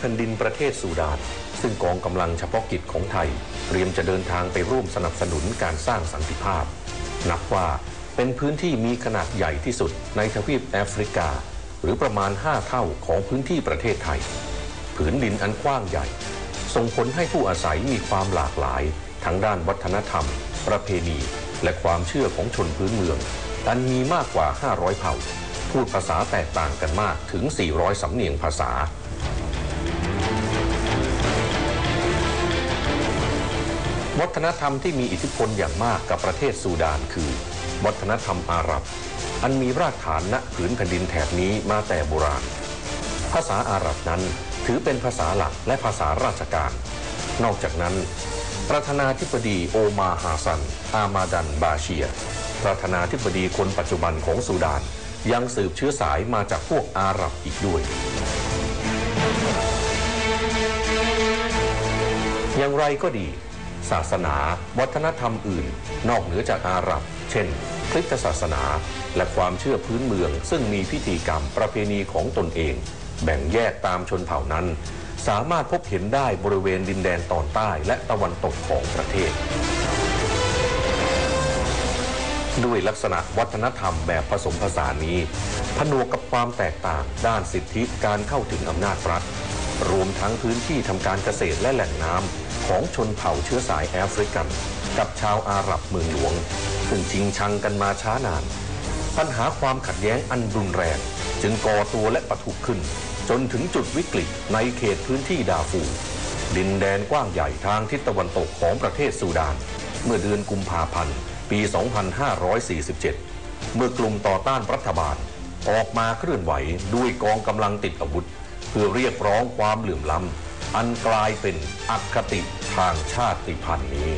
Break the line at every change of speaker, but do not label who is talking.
พันดินประเทศซูดาน ซึ่งกองกำลังเฉพาะกิจของไทย เตรียมจะเดินทางไปร่วมสนับสนุนการสร้างสันติภาพ นับว่าเป็นพื้นที่มีขนาดใหญ่ที่สุดในทวีปแอฟริกา หรือประมาณ 5 เท่าของพื้นที่ประเทศไทย ผืนดินอันกว้างใหญ่ ส่งผลให้ผู้อาศัยมีความหลากหลายทั้งด้านวัฒนธรรม ประเพณี และความเชื่อของชนพื้นเมืองอันมีมากกว่า 500 เผ่า พูดภาษาแตกต่างกันมากถึง 400 สำเนียงภาษา วัฒนธรรมที่มีอิทธิพลอย่างมากกับประเทศซูดานคือ วัฒนธรรมอาหรับ อันมีรากฐานณผืนแผ่นดินแถบนี้มาแต่โบราณ ภาษาอาหรับนั้นถือเป็นภาษาหลักและภาษาราชการ นอกจากนั้น ประธานาธิบดีโอมาฮาซัน อามาดันบาเชีย ประธานาธิบดีคนปัจจุบันของซูดาน ยังสืบเชื้อสายมาจากพวกอาหรับอีกด้วยอย่างไรก็ดี ศาสนา วัฒนธรรมอื่น นอกเหนือจากอาหรับ เช่น คริสตศาสนา และความเชื่อพื้นเมือง ซึ่งมีพิธีกรรมประเพณีของตนเอง แบ่งแยกตามชนเผ่านั้น สามารถพบเห็นได้บริเวณดินแดนตอนใต้และตะวันตกของประเทศ ด้วยลักษณะวัฒนธรรมแบบผสมผสานนี้ ผนวกกับความแตกต่างด้านสิทธิการเข้าถึงอำนาจรัฐรวมทั้งพื้นที่ทำการเกษตรและแหล่งน้ำ ของชนเผ่าเชื้อสายแอฟริกัน กับชาวอาหรับเมืองหลวง ซึ่งชิงชังกันมาช้านาน ปัญหาความขัดแย้งอันรุนแรง จึงก่อตัวและปะทุขึ้น จนถึงจุดวิกฤตในเขตพื้นที่ดาฟู ดินแดนกว้างใหญ่ทางทิศตะวันตกของประเทศซูดาน เมื่อเดือนกุมภาพันธ์ ปี 2547 เมื่อกลุ่มต่อต้านรัฐบาล ออกมาเคลื่อนไหวด้วยกองกำลังติดอาวุธ เพื่อเรียกร้องความเหลื่อมล้ำ อันกลายเป็นอคติทางชาติพันธุ์นี้